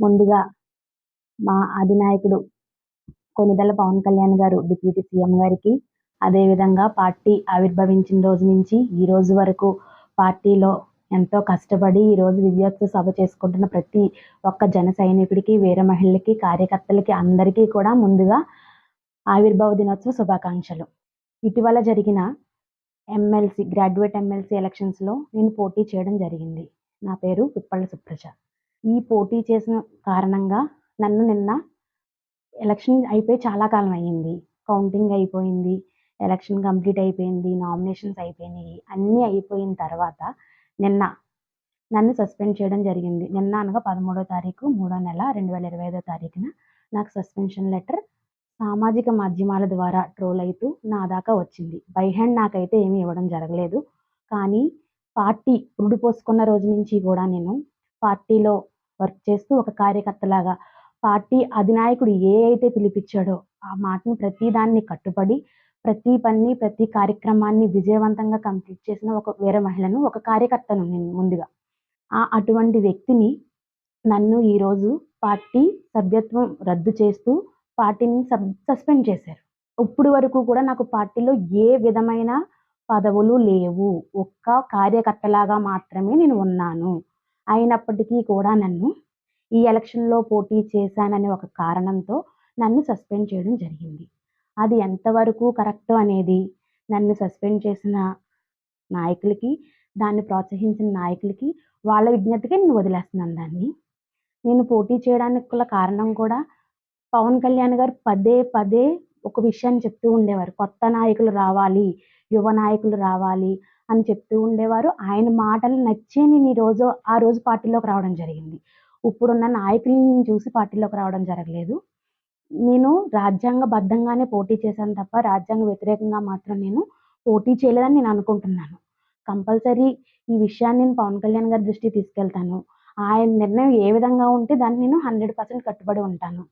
ముందుగా మా అధినాయకుడు కొనిదల పవన్ కళ్యాణ్ గారు డిప్యూటీ సీఎం గారికి అదేవిధంగా పార్టీ ఆవిర్భవించిన రోజు నుంచి ఈ రోజు వరకు పార్టీలో ఎంతో కష్టపడి ఈ రోజు విజయోత్సవ సభ చేసుకుంటున్న ప్రతి ఒక్క జన సైనికుడికి వీర మహిళలకి కార్యకర్తలకి అందరికీ కూడా ముందుగా ఆవిర్భావ దినోత్సవ శుభాకాంక్షలు. ఇటీవల జరిగిన ఎమ్మెల్సీ గ్రాడ్యుయేట్ ఎమ్మెల్సీ ఎలక్షన్స్లో నేను పోటీ చేయడం జరిగింది. నా పేరు పిప్పళ్ళ సుప్రజ. ఈ పోటీ చేసిన కారణంగా నన్ను నిన్న ఎలక్షన్ అయిపోయి చాలా కాలం అయ్యింది. కౌంటింగ్ అయిపోయింది ఎలక్షన్ కంప్లీట్ అయిపోయింది నామినేషన్స్ అయిపోయినాయి అన్నీ అయిపోయిన తర్వాత నిన్న నన్ను సస్పెండ్ చేయడం జరిగింది. నిన్న అనగా పదమూడో తారీఖు మూడో నెల రెండు వేల ఇరవై ఐదో తారీఖున నాకు సస్పెన్షన్ లెటర్ సామాజిక మాధ్యమాల ద్వారా ట్రోల్ అవుతూ నా దాకా వచ్చింది. బై హ్యాండ్ నాకైతే ఏమీ ఇవ్వడం జరగలేదు. కానీ పార్టీ పురుడు పోసుకున్న రోజు నుంచి కూడా నేను పార్టీలో వర్క్ చేస్తూ ఒక కార్యకర్తలాగా పార్టీ అధినాయకుడు ఏ అయితే పిలిపించాడో ఆ మాటను ప్రతి దాన్ని కట్టుబడి ప్రతి పని ప్రతి కార్యక్రమాన్ని విజయవంతంగా కంప్లీట్ చేసిన ఒక వేరే మహిళను ఒక కార్యకర్తను నేను ముందుగా. ఆ అటువంటి వ్యక్తిని నన్ను ఈరోజు పార్టీ సభ్యత్వం రద్దు చేస్తూ పార్టీని సబ్ సస్పెండ్ చేశారు. ఇప్పుడు వరకు కూడా నాకు పార్టీలో ఏ విధమైన పదవులు లేవు. ఒక్క కార్యకర్తలాగా మాత్రమే నేను ఉన్నాను. అయినప్పటికీ కూడా నన్ను ఈ ఎలక్షన్లో పోటీ చేశాననే ఒక కారణంతో నన్ను సస్పెండ్ చేయడం జరిగింది. అది ఎంతవరకు కరెక్ట్ అనేది నన్ను సస్పెండ్ చేసిన నాయకులకి దాన్ని ప్రోత్సహించిన నాయకులకి వాళ్ళ విజ్ఞతకే నేను వదిలేస్తున్నాను దాన్ని. నేను పోటీ చేయడానికి గల కారణం కూడా పవన్ కళ్యాణ్ గారు పదే పదే ఒక విషయాన్ని చెప్తూ ఉండేవారు. కొత్త నాయకులు రావాలి యువ నాయకులు రావాలి అని చెప్తూ ఉండేవారు. ఆయన మాటలు నచ్చే నేను ఈరోజు ఆ రోజు పార్టీలోకి రావడం జరిగింది. ఇప్పుడున్న నాయకులను చూసి పార్టీలోకి రావడం జరగలేదు. నేను రాజ్యాంగబద్ధంగానే పోటీ చేశాను తప్ప రాజ్యాంగ వ్యతిరేకంగా మాత్రం నేను పోటీ చేయలేదని నేను అనుకుంటున్నాను. కంపల్సరీ ఈ విషయాన్ని నేను పవన్ కళ్యాణ్ గారి దృష్టికి తీసుకెళ్తాను. ఆయన నిర్ణయం ఏ విధంగా ఉంటే దాన్ని నేను హండ్రెడ్ పర్సెంట్ కట్టుబడి ఉంటాను.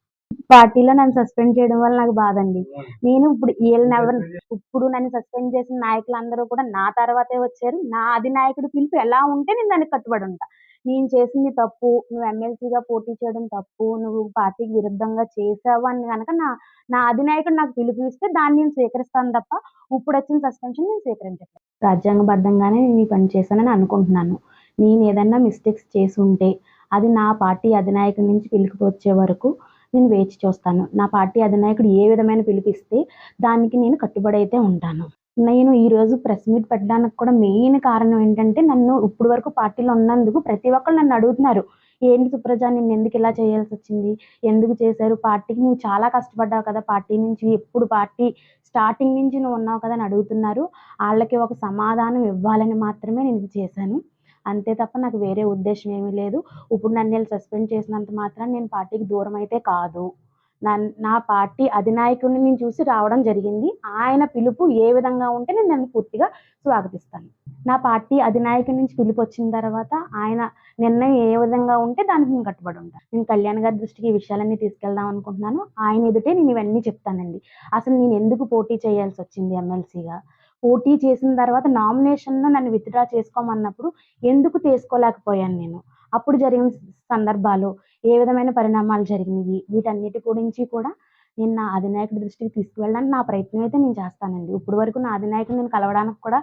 పార్టీలో నన్ను సస్పెండ్ చేయడం వల్ల నాకు బాధ అండి నేను ఇప్పుడు వీళ్ళని ఎవరు ఇప్పుడు నన్ను సస్పెండ్ చేసిన నాయకులు అందరూ కూడా నా తర్వాతే వచ్చారు. నా అధినాయకుడి పిలుపు ఎలా ఉంటే నేను దానికి కట్టుబడి ఉంటా నేను చేసింది తప్పు నువ్వు ఎమ్మెల్సీగా పోటీ చేయడం తప్పు నువ్వు పార్టీకి విరుద్ధంగా చేసావు అని కనుక నా నా అధినాయకుడు నాకు పిలుపు ఇస్తే దాన్ని నేను స్వీకరిస్తాను తప్ప ఇప్పుడు వచ్చిన సస్పెన్షన్ నేను స్వీకరించట్లేదు. రాజ్యాంగబద్ధంగానే నేను ఈ పని చేశానని అనుకుంటున్నాను. నేను ఏదన్నా మిస్టేక్స్ చేసి ఉంటే అది నా పార్టీ అధినాయకుడి నుంచి పిలుపు వచ్చే వరకు నేను వేచి చూస్తాను. నా పార్టీ అధినాయకుడు ఏ విధమైన పిలిపిస్తే దానికి నేను కట్టుబడి అయితే ఉంటాను. నేను ఈరోజు ప్రెస్ మీట్ పెట్టడానికి కూడా మెయిన్ కారణం ఏంటంటే నన్ను ఇప్పుడు వరకు పార్టీలో ఉన్నందుకు ప్రతి ఒక్కరు నన్ను అడుగుతున్నారు. ఏంటి సుప్రజ నిన్ను ఎందుకు ఇలా చేయాల్సి వచ్చింది? ఎందుకు చేశారు? పార్టీకి నువ్వు చాలా కష్టపడ్డావు కదా. పార్టీ నుంచి ఎప్పుడు పార్టీ స్టార్టింగ్ నుంచి నువ్వు ఉన్నావు కదా అని అడుగుతున్నారు. వాళ్ళకి ఒక సమాధానం ఇవ్వాలని మాత్రమే నేను చేశాను. అంతే తప్ప నాకు వేరే ఉద్దేశం ఏమీ లేదు. ఇప్పుడు నన్ను వీళ్ళు సస్పెండ్ చేసినంత మాత్రం నేను పార్టీకి దూరం అయితే కాదు. నా నా పార్టీ అధినాయకుడిని నేను చూసి రావడం జరిగింది. ఆయన పిలుపు ఏ విధంగా ఉంటే నేను దాన్ని పూర్తిగా స్వాగతిస్తాను. నా పార్టీ అధినాయకుడి నుంచి పిలుపు వచ్చిన తర్వాత ఆయన నిర్ణయం ఏ విధంగా ఉంటే దానికి నేను కట్టుబడి ఉంటాను. నేను కళ్యాణ్ గారి దృష్టికి ఈ విషయాలన్నీ తీసుకెళ్దాం అనుకుంటున్నాను. ఆయన ఎదుటే నేను ఇవన్నీ చెప్తానండి. అసలు నేను ఎందుకు పోటీ చేయాల్సి వచ్చింది ఎమ్మెల్సీగా? పోటీ చేసిన తర్వాత నామినేషన్లో నన్ను విత్డ్రా చేసుకోమన్నప్పుడు ఎందుకు తీసుకోలేకపోయాను నేను? అప్పుడు జరిగిన సందర్భాలు ఏ విధమైన పరిణామాలు జరిగినాయి వీటన్నిటి గురించి కూడా నేను నా అధినాయకుడి దృష్టికి తీసుకువెళ్ళడానికి నా ప్రయత్నం అయితే నేను చేస్తానండి. ఇప్పుడు వరకు నా అధినాయకుడు నేను కలవడానికి కూడా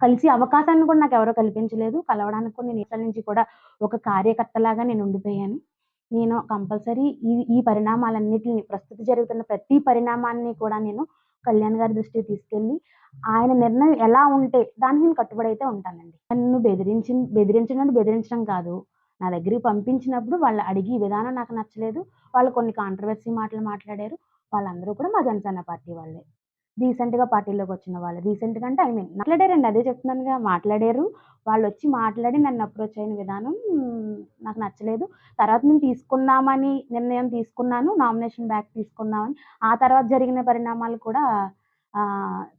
కలిసి అవకాశాన్ని కూడా నాకు ఎవరో కల్పించలేదు. కలవడానికి కూడా నేను ఇక్కడి నుంచి కూడా ఒక కార్యకర్తలాగా నేను ఉండిపోయాను. నేను కంపల్సరీ ఈ ఈ పరిణామాలన్నిటిని ప్రస్తుతం జరుగుతున్న ప్రతి పరిణామాన్ని కూడా నేను కళ్యాణ్ గారి దృష్టికి తీసుకెళ్ళి ఆయన నిర్ణయం ఎలా ఉంటే దానికి నేను కట్టుబడి అయితే ఉంటానండి. నన్ను బెదిరించి బెదిరించడం బెదిరించడం కాదు. నా దగ్గరికి పంపించినప్పుడు వాళ్ళు అడిగి విధానం నాకు నచ్చలేదు. వాళ్ళు కొన్ని కాంట్రవర్సీ మాటలు మాట్లాడారు. వాళ్ళందరూ కూడా మా జనసేన పార్టీ వాళ్ళే. రీసెంట్గా పార్టీలోకి వచ్చిన వాళ్ళు. రీసెంట్గా అంటే ఐ మీన్ మాట్లాడారండి. అదే చెప్తున్నానుగా మాట్లాడారు. వాళ్ళు వచ్చి మాట్లాడి నన్ను అప్రోచ్ అయిన విధానం నాకు నచ్చలేదు. తర్వాత నేను తీసుకుందామని నిర్ణయం తీసుకున్నాను. నామినేషన్ బ్యాక్ తీసుకుందామని. ఆ తర్వాత జరిగిన పరిణామాలు కూడా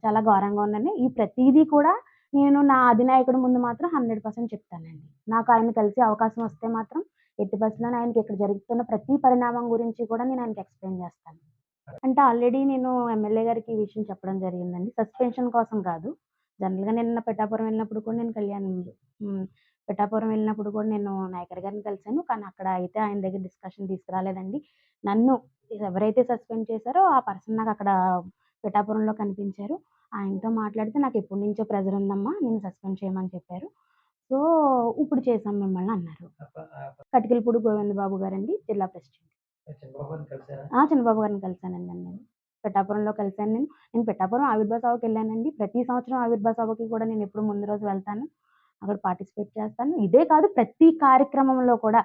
చాలా ఘోరంగా ఉన్నాయి ఈ ప్రతిదీ కూడా నేను నా అధినాయకుడు ముందు మాత్రం హండ్రెడ్ పర్సెంట్ చెప్తానండి. నాకు ఆయన కలిసే అవకాశం వస్తే మాత్రం ఎట్టి బస్సులో ఆయనకి ఇక్కడ జరుగుతున్న ప్రతి పరిణామం గురించి కూడా నేను ఆయనకి ఎక్స్ప్లెయిన్ చేస్తాను. అంటే ఆల్రెడీ నేను ఎమ్మెల్యే గారికి ఈ విషయం చెప్పడం జరిగిందండి సస్పెన్షన్ కోసం కాదు జనరల్గా నిన్న పెట్టాపురం వెళ్ళినప్పుడు కూడా నేను కళ్యాణ్ పిఠాపురం వెళ్ళినప్పుడు కూడా నేను నాయకర్ గారిని కలిసాను. కానీ అక్కడ అయితే ఆయన దగ్గర డిస్కషన్ తీసుకురాలేదండి. నన్ను ఎవరైతే సస్పెండ్ చేశారో ఆ పర్సన్ నాకు అక్కడ పిఠాపురంలో కనిపించారు. ఆయనతో మాట్లాడితే నాకు ఎప్పటి నుంచో ప్రెజర్ ఉందమ్మా నిన్ను సస్పెండ్ చేయమని చెప్పారు. సో ఇప్పుడు చేసాం మిమ్మల్ని అన్నారు. కటికలపూడి గోవింద బాబు గారండి జిల్లా ప్రెసిడెంట్. చంద్రబాబు గారిని కలిశానండి ఆ! చంద్రబాబు గారిని నేను. పిఠాపురంలో కలిశాను నేను. నేను పిఠాపురం ఆవిర్భావ సభకి వెళ్ళానండి. ప్రతి సంవత్సరం ఆవిర్భావ సభకి కూడా నేను ఎప్పుడు ముందు రోజు వెళ్తాను. అక్కడ పార్టిసిపేట్ చేస్తాను. ఇదే కాదు ప్రతి కార్యక్రమంలో కూడా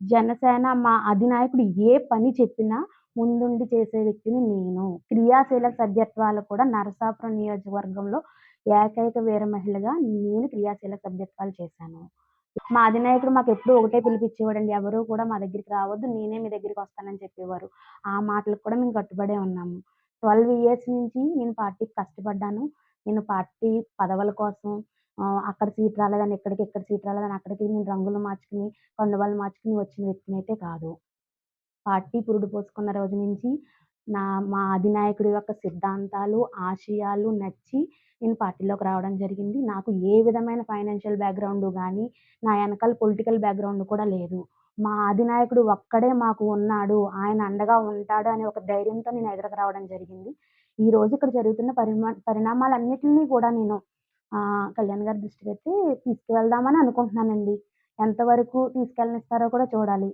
జనసేన మా అధినాయకుడు ఏ పని చెప్పినా ముందుండి చేసే వ్యక్తిని నేను. క్రియాశీలక సభ్యత్వాలు కూడా నరసాపురం నియోజకవర్గంలో ఏకైక వీర మహిళగా నేను క్రియాశీలక సభ్యత్వాలు చేశాను. మా అధినాయకుడు మాకు ఎప్పుడు ఒకటే పిలిపించేవాడండి ఎవరు కూడా మా దగ్గరికి రావద్దు. నేనే మీ దగ్గరికి వస్తానని చెప్పేవారు. ఆ మాటలకు కూడా మేము కట్టుబడే ఉన్నాము. 12 ఇయర్స్ నుంచి నేను పార్టీకి కష్టపడ్డాను. నేను పార్టీ పదవుల కోసం అక్కడ సీట్ రాలేదని ఇక్కడికి, ఇక్కడ సీట్ రాలేదని అక్కడికి నేను రంగులు మార్చుకుని, కండువాలు మార్చుకుని వచ్చిన వ్యక్తిని అయితే కాదు. పార్టీ పురుడు పోసుకున్న రోజు నుంచి నా మా అధినాయకుడి యొక్క సిద్ధాంతాలు, ఆశయాలు నచ్చి నేను పార్టీలోకి రావడం జరిగింది. నాకు ఏ విధమైన ఫైనాన్షియల్ బ్యాక్‌గ్రౌండ్ కానీ నా వెనకాల పొలిటికల్ బ్యాక్‌గ్రౌండ్ కూడా లేదు. మా అధినాయకుడు ఒక్కడే మాకు ఉన్నాడు. ఆయన అండగా ఉంటాడు అనే ఒక ధైర్యంతో నేను ఎదురకు రావడం జరిగింది. ఈ రోజు ఇక్కడ జరుగుతున్న పరిమా పరిణామాలన్నింటినీ కూడా నేను కళ్యాణ్ గారి దృష్టికి అయితే తీసుకువెళ్దామని అనుకుంటున్నానండి. ఎంతవరకు తీసుకెళ్ళనిస్తారో కూడా చూడాలి.